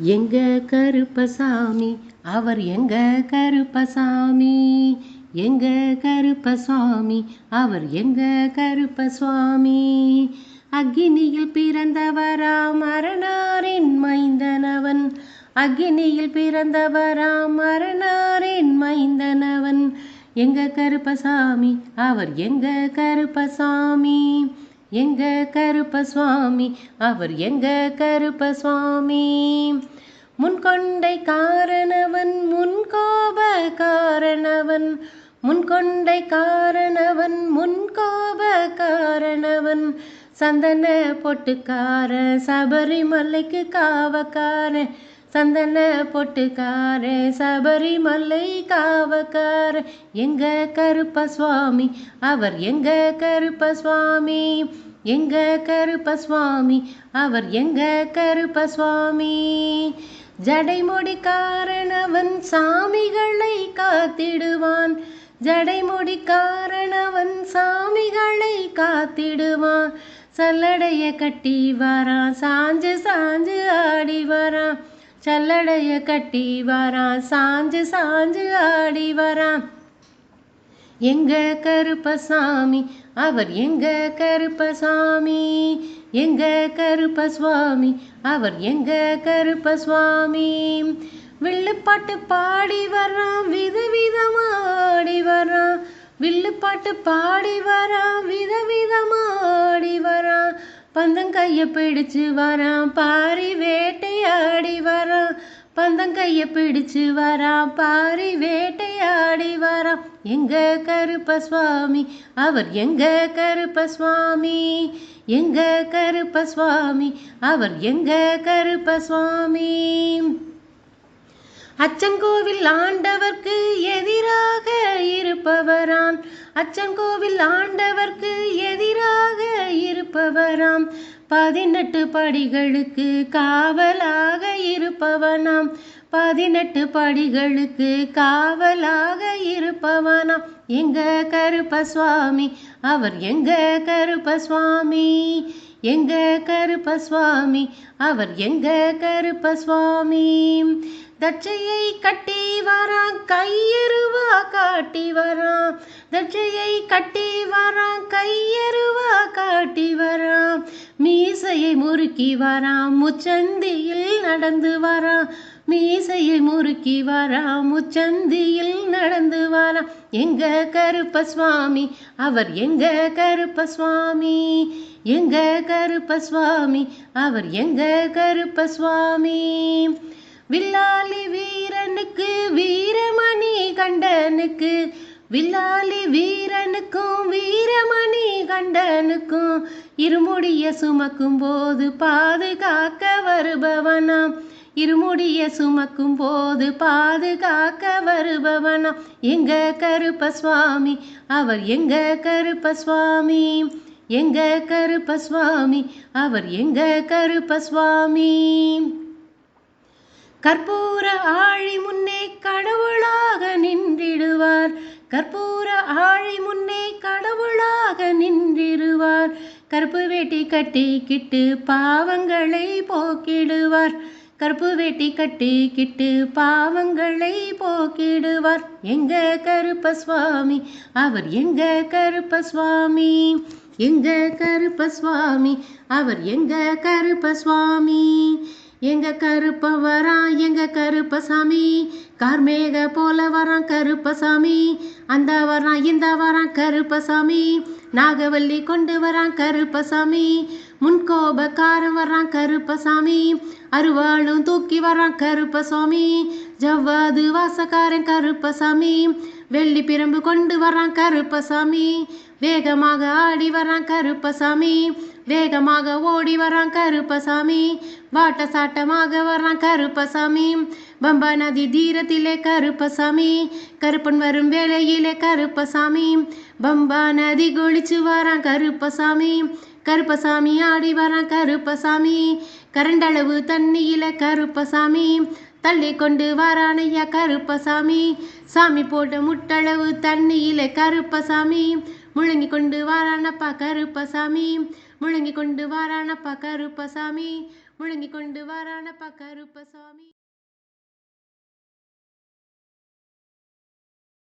எங்க கருப்பசாமி? அவர் எங்க கருப்பசாமி? எங்க கருப்பசாமி? அவர் எங்க கருப்பசுவாமி அக்னியில் பிறந்தவராம் மரணாரின் மைந்தனவன்? அக்னியில் பிறந்தவராம் மரணாரின் மைந்தனவன்? எங்க கருப்பசாமி? அவர் எங்க கருப்பசாமி? எங்க கருப்பசுவாமி? அவர் எங்க கருப்பசுவாமி? முன்கொண்டை காரணவன் முன்கோப காரணவன் முன்கொண்டை காரணவன் முன்கோப காரணவன் சந்தன பொட்டுக்கார சபரிமலைக்கு காவக்கார. சந்தன பொட்டுக்கார சபரிமலை காவக்கார. எங்க கருப்பசுவாமி? அவர் எங்க கருப்பசுவாமி? எங்க கருப்பசுவாமி அவர் எங்க கருப்பசுவாமி ஜடைமுடி காரணவன் சாமிகளை காத்திடுவான். ஜடைமுடி காரணவன் சாமிகளை காத்திடுவான். சல்லடைய கட்டி வரான் சாஞ்சு சாஞ்சு ஆடி வரான். சல்லடைய கட்டி வரான் சாஞ்சு சாஞ்சு ஆடி வரான். எங்க கருப்பசாமி? அவர் எங்க கருப்பசாமி? எங்க கருப்பசுவாமி? அவர் எங்க கருப்பசுவாமி? வில்லுப்பாட்டு பாடி வர்றான் விதவிதமாடி வர்றான். வில்லுப்பாட்டு பாடி வரான் விதவிதமாடி வரான் பந்தங்கையை பிடிச்சு வரான் பாரி வேட்டையாடி வரான் பந்தங்கைய பிடிச்சு வரான் பாரி வேட்டையாடி வரான். எங்க கருப்ப சுவாமி அவர் எங்க கருப்ப சுவாமி எங்க கருப்பசுவாமி? அவர் எங்க கருப்ப சுவாமி அச்சங்கோவில் ஆண்டவர்க்கு எதிராக இருப்பவராம். அச்சங்கோவில் ஆண்டவர்க்கு எதிராக இருப்பவராம். பதினெட்டு படிகளுக்கு காவலாக இருப்பவனாம். பதினெட்டு படிகளுக்கு காவலாக இருப்பவனாம். எங்க கருப்பசுவாமி அவர் எங்க கருப்பசுவாமி எங்க கருப்பசுவாமி? அவர் எங்க கருப்பசுவாமி? தட்சையை கட்டி வரான் கையெருவா காட்டி வரான். தட்சையை கட்டி வரான் கையெருவா காட்டி வரான். மீசையை முறுக்கி வரான் முச்சந்தியில் நடந்து வரான். மீசையை முறுக்கி வரான் முச்சந்தியில் நடந்து வரான். எங்க கருப்பசுவாமி? அவர் எங்க கருப்பசுவாமி? எங்க கருப்பசுவாமி? அவர் எங்க கருப்பசுவாமி? வில்லாலி வீரனுக்கு வீரமணி கண்டனுக்கு வில்லாலி வீரனுக்கும் வீரமணி கண்டனுக்கும் இருமுடிய சுமக்கும் போது பாதுகாக்க வருபவனாம். இருமுடிய சுமக்கும் போது பாதுகாக்க வருபவனாம். எங்க கருப்பசுவாமி? அவர் எங்க கருப்பசுவாமி? எங்க கருப்பசுவாமி? அவர் எங்க கருப்பசுவாமி? கற்பூர ஆழி முன்னே கடவுளாக நின்றிடுவார். கற்பூர ஆழி முன்னே கடவுளாக நின்றிடுவார். கருப்பு வேட்டி கட்டிக்கிட்டு பாவங்களை போக்கிடுவார். கருப்பு வேட்டி கட்டிக்கிட்டு பாவங்களை போக்கிடுவார். எங்க கருப்பசுவாமி? அவர் எங்க கருப்பசுவாமி? எங்க கருப்பசுவாமி? அவர் எங்க கருப்பசுவாமி? எங்க கருப்ப வரான் எங்க கருப்பசாமி? கார்மேக போல வரான் கருப்பசாமி. அந்த வரான் இந்த வரான் கருப்பசாமி. நாகவல்லி கொண்டு வரான் கருப்பசாமி. முன்கோபக்காரன் வரான் கருப்பசாமி. அருவாளும் தூக்கி வரான் கருப்பசாமி. ஜவ்வாது வாசக்காரன் கருப்பசாமி. வெள்ளி பிரம்பு கொண்டு வரான் கருப்பசாமி. வேகமாக ஆடி வரான் கருப்பசாமி. வேகமாக ஓடி வரான் கருப்பசாமி. வாட்ட சாட்டமாக வரான் கருப்பசாமி. பம்பா நதி தீரத்திலே கருப்பசாமி. கருப்பன் வரும் வேலையிலே கருப்பசாமி. பம்பா நதி குளிச்சு வரான் கருப்பசாமி. கருப்பசாமி ஆடி வரான் கருப்பசாமி. கரண்டளவு தண்ணியில கருப்பசாமி. தள்ளி கொண்டு வாரானையா கருப்பசாமி. சாமி போட்ட முட்டளவு தண்ணியில கருப்பசாமி. முழங்கி கொண்டு வாரானப்பா கருப்பசாமி. முழங்கி கொண்டு வாரானப்பா கருப்பசாமி. முழங்கி கொண்டு வாரானப்பா கருப்பசாமி.